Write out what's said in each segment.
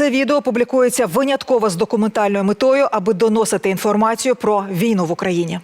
Це відео публікується винятково з документальною метою, аби доносити інформацію про війну в Україні.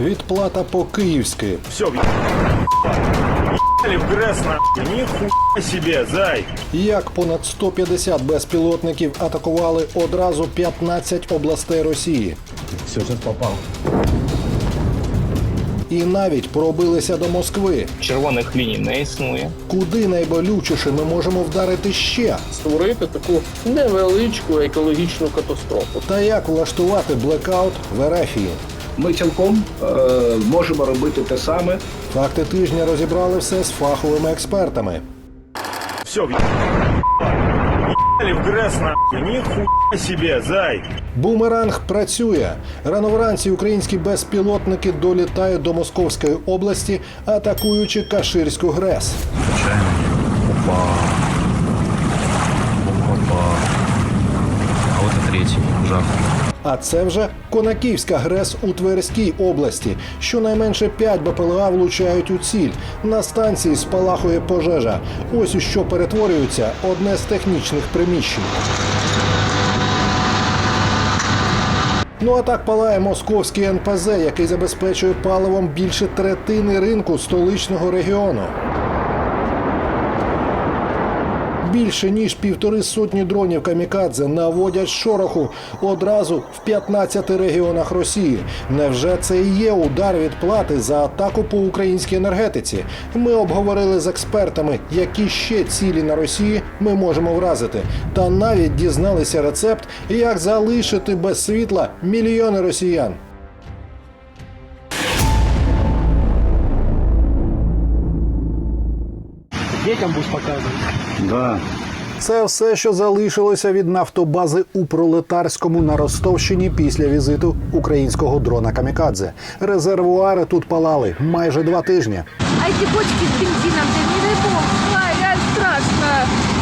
Відплата по-київськи. Все, в грязь нахуй. Нихуя себе, зай. Як понад 150 безпілотників атакували одразу 15 областей Росії. Все, сейчас попал. І навіть пробилися до Москви. червоних ліній не існує. Куди найболючіше ми можемо вдарити ще? створити таку невеличку екологічну катастрофу. Та як влаштувати блекаут в Ерефії? Ми цілком е, можемо робити те саме. Факти тижня розібрали все з фаховими експертами. Все, нахуй. Себе, зай. Бумеранг працює. Рано вранці українські безпілотники долітають до Московської області, атакуючи Каширську ГРЕС. А от третій третий, жах. А це вже Конаківська ГРЕС у Тверській області. Щонайменше 5 БПЛА влучають у ціль. На станції спалахує пожежа. Ось у що перетворюється одне з технічних приміщень. Ну а так палає московський НПЗ, який забезпечує паливом більше третини ринку столичного регіону. Більше ніж півтори сотні дронів камікадзе наводять шороху одразу в 15 регіонах Росії. Невже це і є удар відплати за атаку по українській енергетиці? Ми обговорили з експертами, які ще цілі на Росії ми можемо вразити, та навіть дізналися рецепт, як залишити без світла мільйони росіян. Да. Це все, що залишилося від нафтобази у пролетарському на Ростовщині після візиту українського дрона Камікадзе. Резервуари тут палали майже два тижні. А эти бочки с бензином, да не дай бог, ай, реально страшно.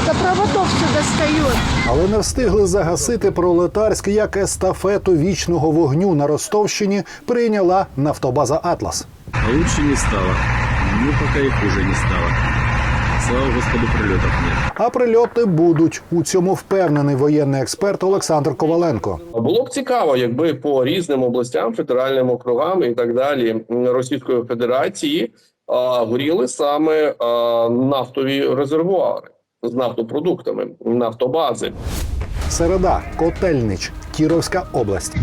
До проводов все достает. Але не встигли загасити пролетарськ, як естафету вічного вогню на Ростовщині прийняла нафтобаза Атлас. Лучше не стало. Ну, пока и хуже не стало. Слава Господу, прилетов нет. А прильоти будуть. У цьому впевнений воєнний експерт Олександр Коваленко. Було б цікаво, якби по різним областям, федеральним округам і так далі Російської Федерації а, горіли саме а, нафтові резервуари з нафтопродуктами, нафтобази. Середа, Котельнич, Кіровська область.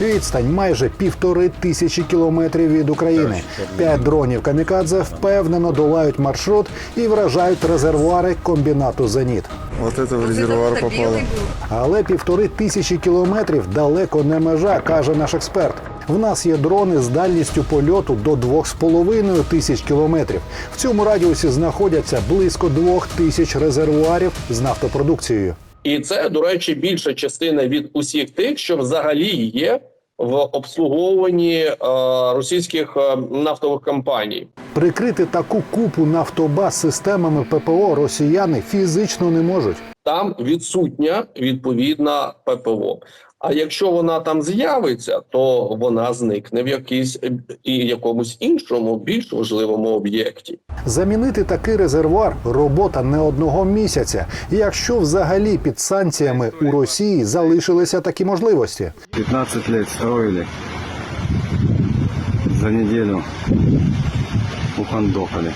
Відстань майже півтори тисячі кілометрів від України. П'ять дронів камікадзе впевнено долають маршрут і вражають резервуари комбінату Зеніт. Вот это в резервуар попало. Але півтори тисячі кілометрів далеко не межа, каже наш експерт. В нас є дрони з дальністю польоту до 2,5 тисяч кілометрів. В цьому радіусі знаходяться близько двох тисяч резервуарів з нафтопродукцією. І це, до речі, більша частина від усіх тих, що взагалі є в обслуговуванні е, російських е, нафтових компаній. Прикрити таку купу нафтобаз системами ППО росіяни фізично не можуть. Там відсутня відповідна ППО. А якщо вона там з'явиться, то вона зникне в якійсь і якомусь іншому більш важливому об'єкті. Замінити такий резервуар робота не одного місяця, якщо взагалі під санкціями у Росії залишилися такі можливості. 15 лет строили. За неделю ухандохали.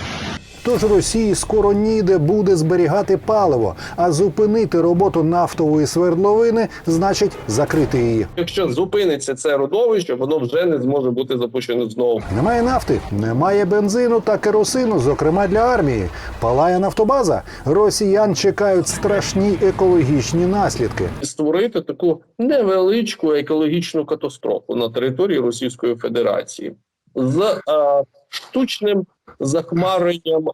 Тож Росії скоро ніде буде зберігати паливо, а зупинити роботу нафтової свердловини значить закрити її. Якщо зупиниться це родовище, воно вже не зможе бути запущено знову. Немає нафти, немає бензину та керосину, зокрема для армії. Палає нафтобаза. Росіян чекають страшні екологічні наслідки. Створити таку невеличку екологічну катастрофу на території Російської Федерації з е, штучним захмаренням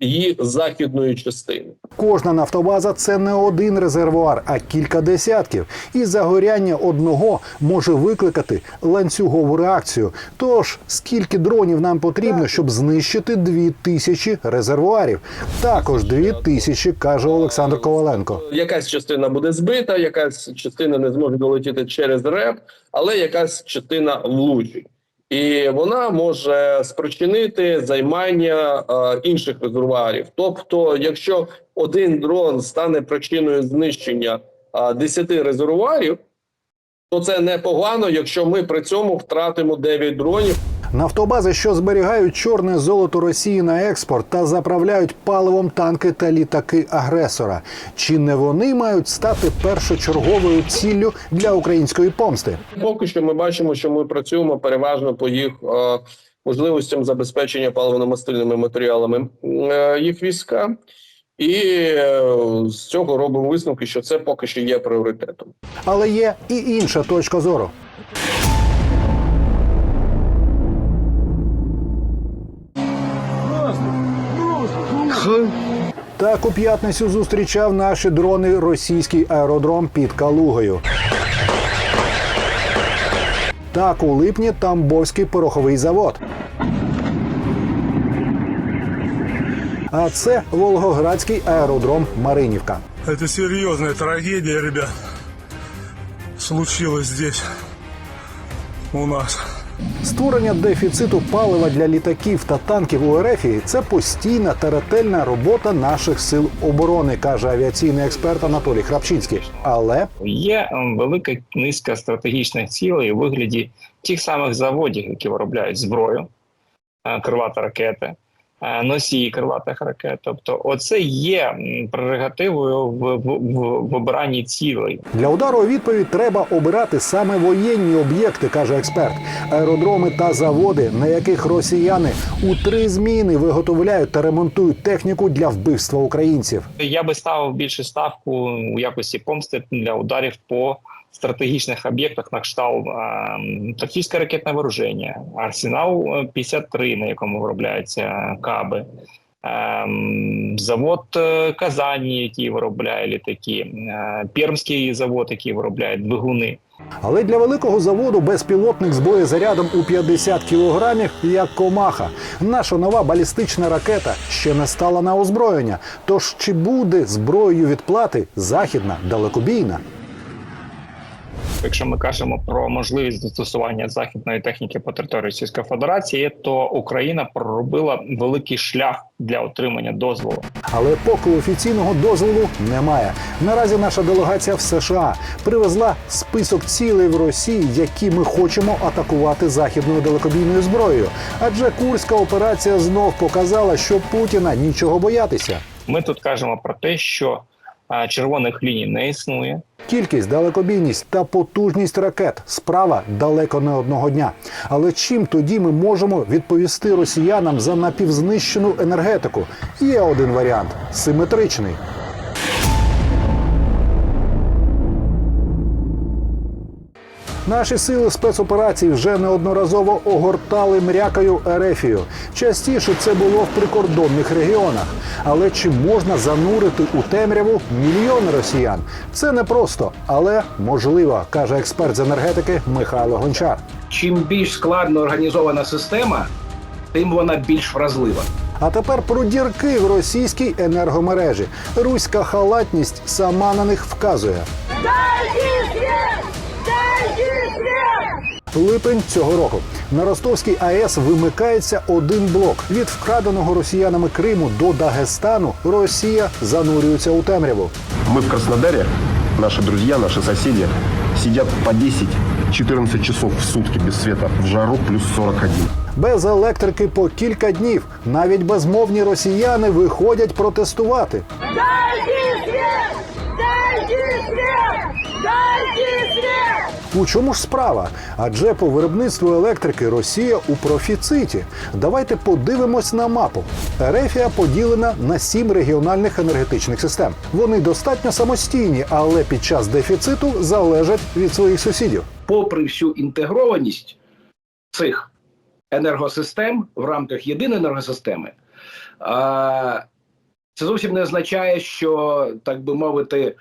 її західної частини. Кожна нафтобаза це не один резервуар, а кілька десятків. І загоряння одного може викликати ланцюгову реакцію. Тож скільки дронів нам потрібно, щоб знищити дві тисячі резервуарів? Також дві тисячі, каже Олександр Коваленко. Якась частина буде збита, якась частина не зможе долетіти через РЕП, але якась частина влучить. І вона може спричинити займання е, інших резервуарів. Тобто, якщо один дрон стане причиною знищення е, 10 резервуарів, то це непогано, якщо ми при цьому втратимо 9 дронів. Нафтобази, що зберігають чорне золото Росії на експорт та заправляють паливом танки та літаки агресора. Чи не вони мають стати першочерговою ціллю для української помсти? Поки що ми бачимо, що ми працюємо переважно по їх е, можливостям забезпечення паливно-мастильними матеріалами е, їх війська, і е, з цього робимо висновки, що це поки що є пріоритетом. Але є і інша точка зору. Так у п'ятницю зустрічав наші дрони російський аеродром під Калугою. Так у липні Тамбовський пороховий завод. А це Волгоградський аеродром Маринівка. Это серьезная трагедия, ребят. Случилось здесь, у нас. Створення дефіциту палива для літаків та танків у РФ це постійна та ретельна робота наших сил оборони, каже авіаційний експерт Анатолій Храпчинський. Але Є велика низка стратегічних цілей у вигляді тих самих заводів, які виробляють зброю, е, крилата ракети, носії крилатих ракет. Тобто, оце є прерогативою в, в, в, в обранні цілей. для удару у відповідь треба обирати саме воєнні об'єкти, каже експерт. Аеродроми та заводи, на яких росіяни у три зміни виготовляють та ремонтують техніку для вбивства українців. Я би ставив більше ставку у якості помсти для ударів по стратегічних об'єктах на кшталт тактичне ракетне вооруження, арсенал е, 53, на якому виробляються каби. ем, Завод е, Казані, який виробляє літаки, е, Пермський завод, який виробляє двигуни. Але для великого заводу безпілотник з боєзарядом у 50 кілограмів як комаха. Наша нова балістична ракета ще не стала на озброєння. Тож чи буде зброєю відплати західна далекобійна? Якщо ми кажемо про можливість застосування західної техніки по території Російської Федерації, то Україна проробила великий шлях для отримання дозволу. Але поки офіційного дозволу немає. Наразі наша делегація в США привезла список цілей в Росії, які ми хочемо атакувати західною далекобійною зброєю. Адже курська операція знов показала, що Путіна нічого боятися. Ми тут кажемо про те, що червоних ліній не існує. Кількість, далекобійність та потужність ракет справа далеко не одного дня. Але чим тоді ми можемо відповісти росіянам за напівзнищену енергетику? Є один варіант симетричний. Наші сили спецоперацій вже неодноразово огортали мрякою Ерефію. Частіше це було в прикордонних регіонах. Але чи можна занурити у темряву мільйони росіян? Це непросто, але можливо, каже експерт з енергетики Михайло Гончар. Чим більш складно організована система, тим вона більш вразлива. А тепер про дірки в російській енергомережі. Руська халатність сама на них вказує. Липень цього року на Ростовській АЕС вимикається один блок. Від вкраденого росіянами Криму до Дагестану Росія занурюється у темряву. Мы в Краснодаре, наши друзья, наши соседи сидят по 10-14 часов в сутки без света, в жару плюс 41. Без електрики по кілька днів. Навіть безмовні росіяни виходять протестувати. У чому ж справа? Адже по виробництву електрики Росія у профіциті. Давайте подивимось на мапу. Ерефія поділена на сім регіональних енергетичних систем. Вони достатньо самостійні, але під час дефіциту залежать від своїх сусідів. Попри всю інтегрованість цих енергосистем в рамках єдиної енергосистеми, це зовсім не означає, що, так би мовити,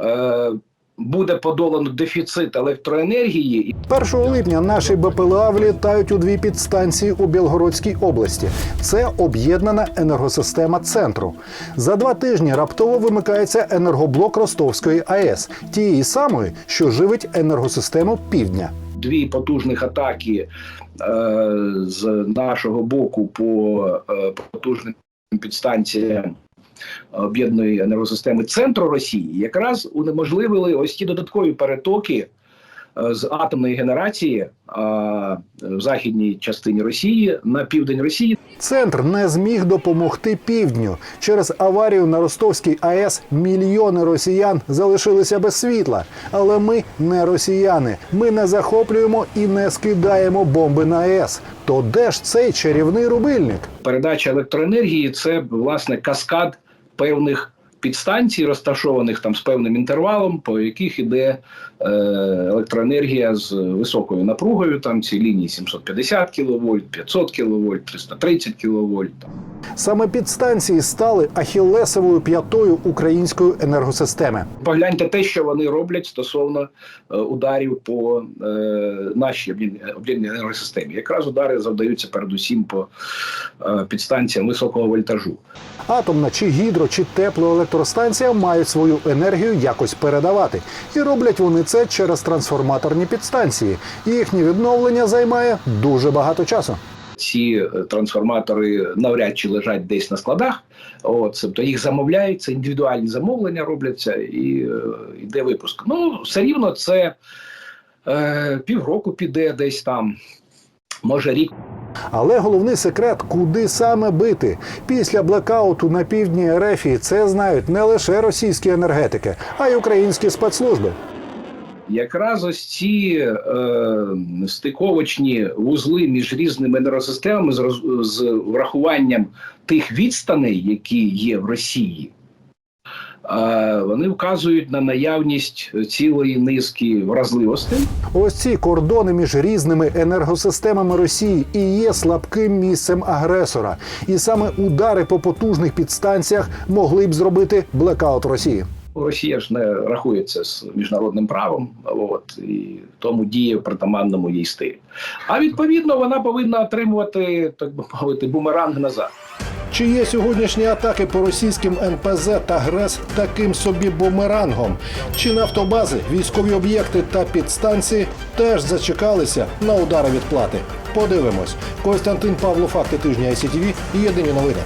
е, буде подолано дефіцит електроенергії 1 липня наші БПЛА влітають у дві підстанції у Білгородській області. Це об'єднана енергосистема центру. За два тижні раптово вимикається енергоблок Ростовської АЕС, тієї самої, що живить енергосистему півдня. дві потужних атаки е, з нашого боку по е, потужним підстанціям об'єднаної енергосистеми центру Росії, якраз унеможливили ось ті додаткові перетоки е, з атомної генерації е, в західній частині Росії на південь Росії. Центр не зміг допомогти півдню. Через аварію на Ростовській АЕС мільйони росіян залишилися без світла. Але ми не росіяни. Ми не захоплюємо і не скидаємо бомби на АЕС. То де ж цей чарівний рубильник? передача електроенергії це власне каскад певних підстанцій, розташованих там з певним інтервалом, по яких іде е, електроенергія з високою напругою. Там ці лінії 750 кВт, 500 кВт, 330 кВт. Саме підстанції стали ахілесовою п'ятою української енергосистеми. Погляньте те, що вони роблять стосовно е, ударів по е, нашій об'єднаній енергосистемі. Якраз удари завдаються передусім по е, підстанціям високого вольтажу. Атомна чи гідро, чи теплоелектростанція мають свою енергію якось передавати. І роблять вони це через трансформаторні підстанції. Їхнє відновлення займає дуже багато часу. ці е, трансформатори навряд чи лежать десь на складах. От, тобто їх замовляють, це індивідуальні замовлення робляться і е, йде випуск. Ну, все рівно це е, півроку піде десь там, може рік. Але головний секрет, куди саме бити. Після блекауту на півдні Ерефії це знають не лише російські енергетики, а й українські спецслужби. Якраз ось ці е, стиковочні вузли між різними енергосистемами з, з врахуванням тих відстаней, які є в Росії, вони вказують на наявність цілої низки вразливостей. Ось ці кордони між різними енергосистемами Росії і є слабким місцем агресора. І саме удари по потужних підстанціях могли б зробити блекаут Росії. Росія ж не рахується з міжнародним правом, от і тому діє в притаманному їй стилі. А відповідно вона повинна отримувати, так би мовити, бумеранг назад. Чи є сьогоднішні атаки по російським НПЗ та ГРЕС таким собі бумерангом? Чи нафтобази, військові об'єкти та підстанції теж зачекалися на удари відплати? Подивимось. Костянтин Павло, факти тижня ICTV, Єдині новини.